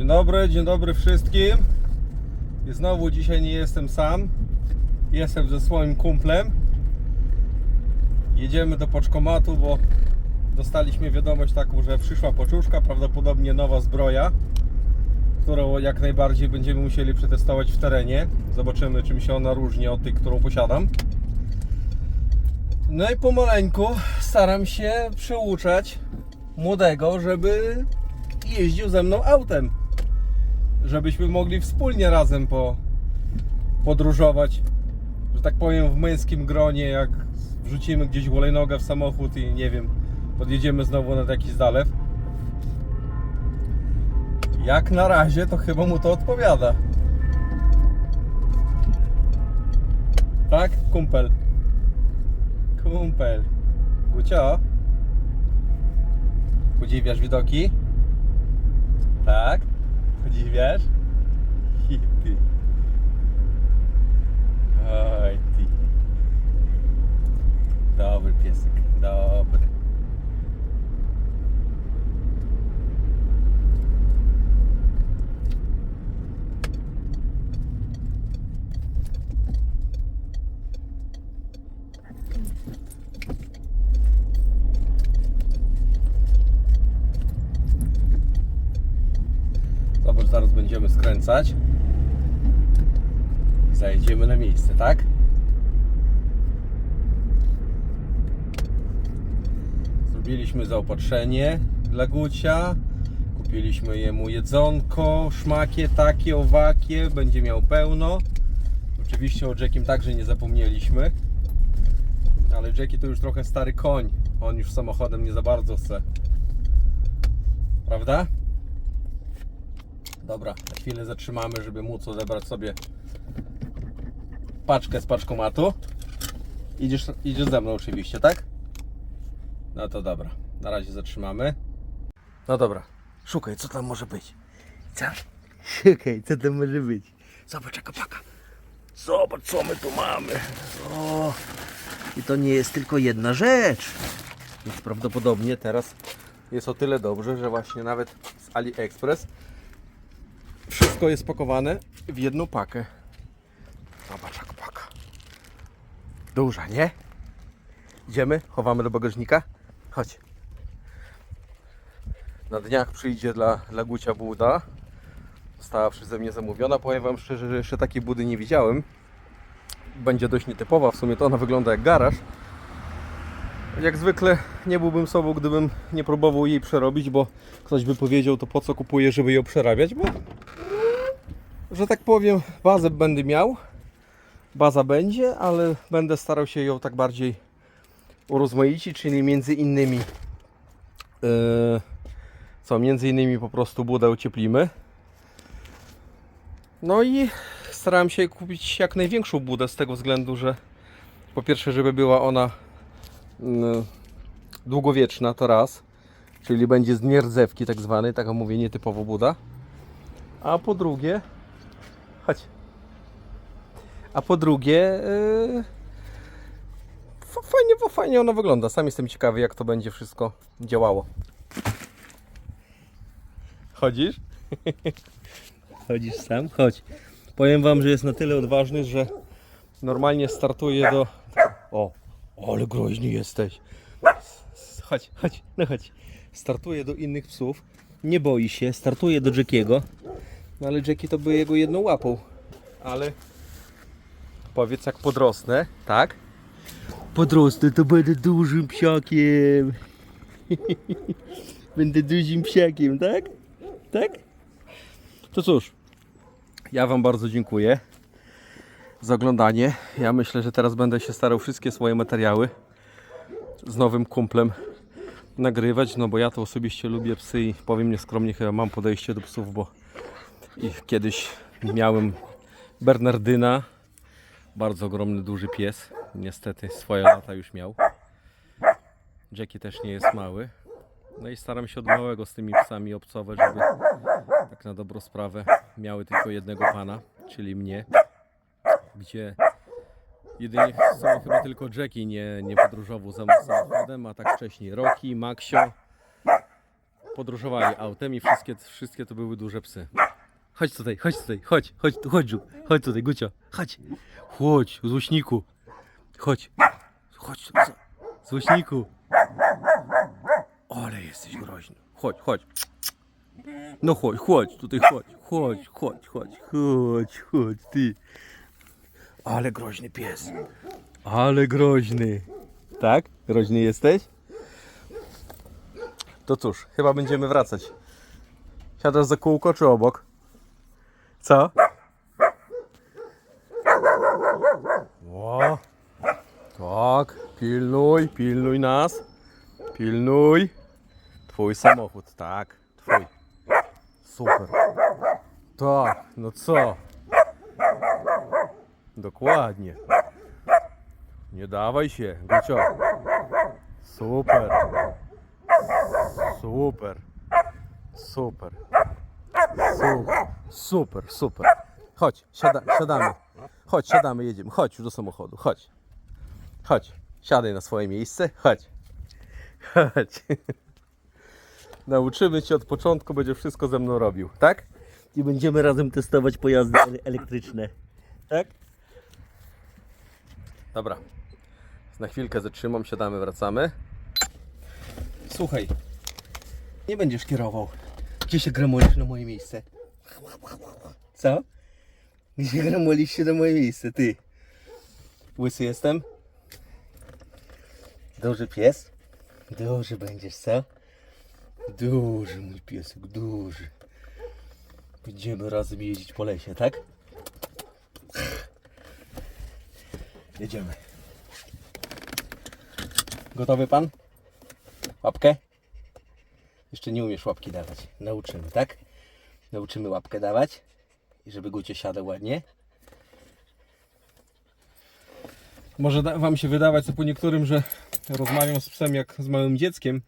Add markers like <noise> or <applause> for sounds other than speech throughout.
Dzień dobry, dzień dobry wszystkim. I znowu dzisiaj nie jestem sam. Jestem ze swoim kumplem. Jedziemy do poczkomatu, bo dostaliśmy wiadomość taką, że przyszła poczuszka, prawdopodobnie nowa zbroja, którą jak najbardziej będziemy musieli przetestować w terenie. Zobaczymy, czym się ona różni od tej, którą posiadam. No i pomaleńku staram się przyuczać młodego, żeby jeździł ze mną autem. Żebyśmy mogli wspólnie razem po, podróżować, że tak powiem, w męskim gronie, jak wrzucimy gdzieś hulajnogę w samochód i nie wiem, podjedziemy znowu nad jakiś zalew. Jak na razie to chyba mu to odpowiada. Tak, kumpel. Kumpel. Gucio. Podziwiasz widoki? Tak? Podziwiasz? Hi, ty. Oj ty. Dobry piesek, dobry. Zobacz, zaraz I zajedziemy na miejsce, tak? Zrobiliśmy zaopatrzenie dla Gucia. Kupiliśmy jemu jedzonko, szmakie takie, owakie. Będzie miał pełno. Oczywiście o Jackiem także nie zapomnieliśmy. Ale Jackie to już trochę stary koń. On już samochodem nie za bardzo chce. Prawda? Dobra, na chwilę zatrzymamy, żeby móc odebrać sobie paczkę z paczkomatu. Idziesz, idziesz ze mną oczywiście, tak? No to dobra, na razie zatrzymamy. No dobra, szukaj, co tam może być. Co? <laughs> Szukaj, co tam może być. Zobacz, jaka paka. Zobacz, co my tu mamy. O, i to nie jest tylko jedna rzecz. Więc prawdopodobnie teraz jest o tyle dobrze, że właśnie nawet z AliExpress wszystko jest pakowane w jedną pakę. Zobacz jak paka. Duża, nie? Idziemy, chowamy do bagażnika. Chodź. Na dniach przyjdzie dla, dla Gucia Buda. Została przeze mnie zamówiona. Powiem Wam szczerze, że jeszcze takiej budy nie widziałem. Będzie dość nietypowa. W sumie to ona wygląda jak garaż. Jak zwykle nie byłbym sobą, gdybym nie próbował jej przerobić, bo ktoś by powiedział, to po co kupuję, żeby ją przerabiać, bo że tak powiem, bazę będę miał. Baza będzie, ale będę starał się ją tak bardziej urozmaicić, czyli między innymi yy, co, między innymi po prostu budę ocieplimy. No i starałem się kupić jak największą budę z tego względu, że po pierwsze, żeby była ona yy, długowieczna, to raz, czyli będzie z nierdzewki tak zwany, taka mówię nietypowo buda. A po drugie, chodź. A po drugie, yy, fa- fajnie, fa- fajnie ona wygląda. Sam jestem ciekawy, jak to będzie wszystko działało. Chodzisz? <laughs> Chodzisz sam? Chodź. Powiem Wam, że jest na tyle odważny, że normalnie startuje do. O, ale groźny jesteś. Chodź, chodź, no chodź. Startuje do innych psów. Nie boi się, startuje do Jackiego. No ale Jackie to by jego jedną łapą. Ale powiedz jak podrosnę, tak? Podrosnę to będę dużym psiakiem. <laughs> będę dużym psiakiem, tak? Tak? To cóż, ja Wam bardzo dziękuję za oglądanie. Ja myślę, że teraz będę się starał wszystkie swoje materiały z nowym kumplem nagrywać, no bo ja to osobiście lubię psy i powiem nieskromnie, chyba mam podejście do psów, bo i kiedyś miałem Bernardyna, bardzo ogromny, duży pies. Niestety swoje lata już miał. Jackie też nie jest mały. No i staram się od małego z tymi psami obcować, żeby tak na dobrą sprawę miały tylko jednego pana, czyli mnie. Gdzie jedynie są chyba tylko Jackie nie, nie podróżował za mną samochodem, a tak wcześniej Rocky, Maxio, podróżowali autem i wszystkie, wszystkie to były duże psy. Chodź tutaj, chodź tutaj, chodź, chodź chodź, chodź tutaj, Gucio, chodź, chodź, złośniku, chodź, chodź, tu, z- złośniku. Ale jesteś groźny, chodź, chodź. No chodź, chodź, tutaj chodź, chodź, chodź, chodź, chodź, chodź, ty. Ale groźny pies. Ale groźny. Tak? Groźny jesteś? To cóż, chyba będziemy wracać. Siadasz za kółko czy obok? Co? O, tak, pilnuj, pilnuj nas. Pilnuj. Twój samochód, tak, twój. Super. Tak, no co? Dokładnie. Nie dawaj się, Gucio. Super. Super. Super. Super. Super, super. Chodź, siada, siadamy. Chodź, siadamy, jedziemy. Chodź już do samochodu, chodź. Chodź, siadaj na swoje miejsce, chodź. Chodź. <laughs> Nauczymy cię od początku, będzie wszystko ze mną robił, tak? I będziemy razem testować pojazdy ele- elektryczne. Tak? Dobra. Na chwilkę zatrzymam, siadamy, wracamy. Słuchaj, nie będziesz kierował. Gdzie się gramolisz na moje miejsce? Co? Gdzie gramolisz się na moje miejsce, ty? Łysy jestem? Duży pies? Duży będziesz, co? Duży mój piesek, duży. Będziemy razem jeździć po lesie, tak? Jedziemy. Gotowy pan? Łapkę? Jeszcze nie umiesz łapki dawać. Nauczymy, tak? Nauczymy łapkę dawać. I żeby Gucie siadał ładnie. Może wam się wydawać co po niektórym, że rozmawiam z psem jak z małym dzieckiem.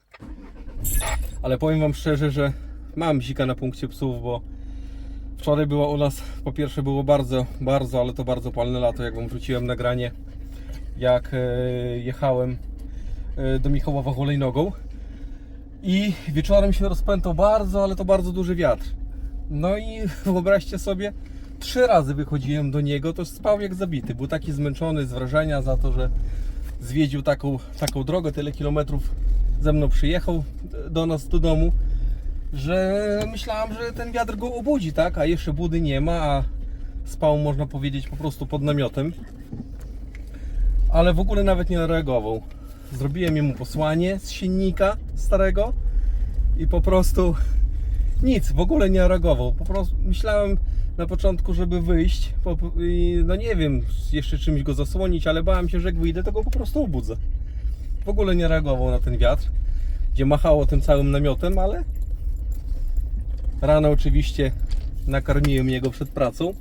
Ale powiem wam szczerze, że mam zika na punkcie psów, bo Wczoraj było u nas, po pierwsze było bardzo, bardzo, ale to bardzo palne lato, jak wam wrzuciłem nagranie, jak e, jechałem e, do Michałowa hulajnogą i wieczorem się rozpętał bardzo, ale to bardzo duży wiatr. No i <laughs> wyobraźcie sobie, trzy razy wychodziłem do niego, to spał jak zabity, był taki zmęczony z wrażenia za to, że zwiedził taką, taką drogę, tyle kilometrów ze mną przyjechał do nas do domu że myślałam, że ten wiatr go obudzi, tak? A jeszcze budy nie ma, a spał, można powiedzieć, po prostu pod namiotem. Ale w ogóle nawet nie reagował. Zrobiłem mu posłanie z silnika starego i po prostu nic, w ogóle nie reagował. Po prostu myślałem na początku, żeby wyjść no nie wiem, jeszcze czymś go zasłonić, ale bałem się, że jak wyjdę, to go po prostu obudzę. W ogóle nie reagował na ten wiatr, gdzie machało tym całym namiotem, ale Rano oczywiście nakarmiłem jego przed pracą.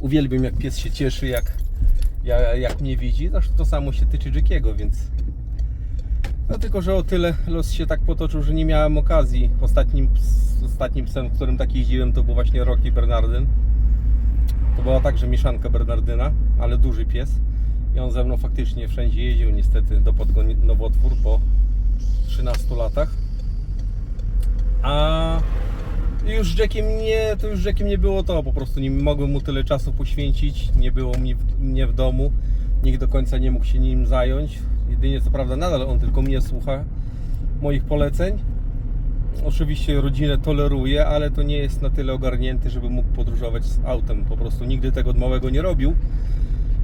Uwielbiam jak pies się cieszy, jak, jak, jak mnie widzi. Zresztą to samo się tyczy Jackiego, więc... No tylko, że o tyle los się tak potoczył, że nie miałem okazji. Ostatnim, ostatnim psem, którym tak jeździłem, to był właśnie Rocky Bernardyn. To była także mieszanka Bernardyna, ale duży pies. I on ze mną faktycznie wszędzie jeździł. Niestety dopadł go nowotwór po 13 latach. A już z Jackiem nie, to już Jackiem nie było to, po prostu nie mogłem mu tyle czasu poświęcić, nie było mnie w, mnie w domu, nikt do końca nie mógł się nim zająć. Jedynie co prawda nadal on tylko mnie słucha, moich poleceń. Oczywiście rodzinę toleruje, ale to nie jest na tyle ogarnięty, żeby mógł podróżować z autem. Po prostu nigdy tego od małego nie robił.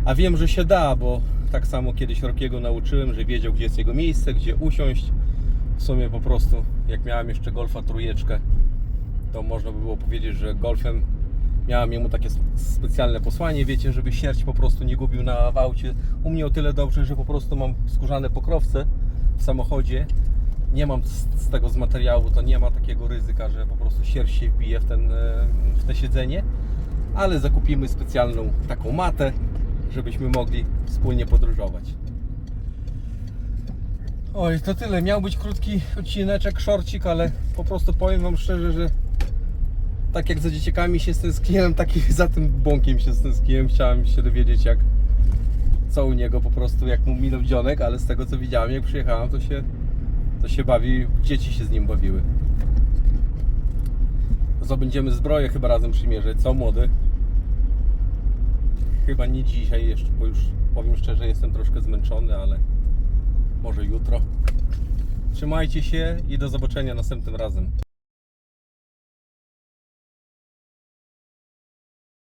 A wiem, że się da, bo tak samo kiedyś Rokiego nauczyłem, że wiedział, gdzie jest jego miejsce, gdzie usiąść. W sumie po prostu, jak miałem jeszcze Golfa trójeczkę, to można by było powiedzieć, że Golfem miałem jemu takie sp- specjalne posłanie, wiecie, żeby sierść po prostu nie gubił na w aucie. U mnie o tyle dobrze, że po prostu mam skórzane pokrowce w samochodzie. Nie mam z, z tego z materiału, to nie ma takiego ryzyka, że po prostu sierść się wbije w, ten, e, w te siedzenie. Ale zakupimy specjalną taką matę, żebyśmy mogli wspólnie podróżować. Oj, to tyle. Miał być krótki odcineczek, szorcik, ale po prostu powiem Wam szczerze, że tak jak za dzieciakami się stęskniłem, tak i <laughs> za tym bąkiem się stęskniłem. Chciałem się dowiedzieć, jak co u niego po prostu, jak mu minął dzionek, ale z tego co widziałem, jak przyjechałem, to się To się bawi, dzieci się z nim bawiły. Co, będziemy zbroję chyba razem przymierzyć, co młody? Chyba nie dzisiaj jeszcze, bo już powiem szczerze, jestem troszkę zmęczony, ale może jutro. Trzymajcie się i do zobaczenia następnym razem.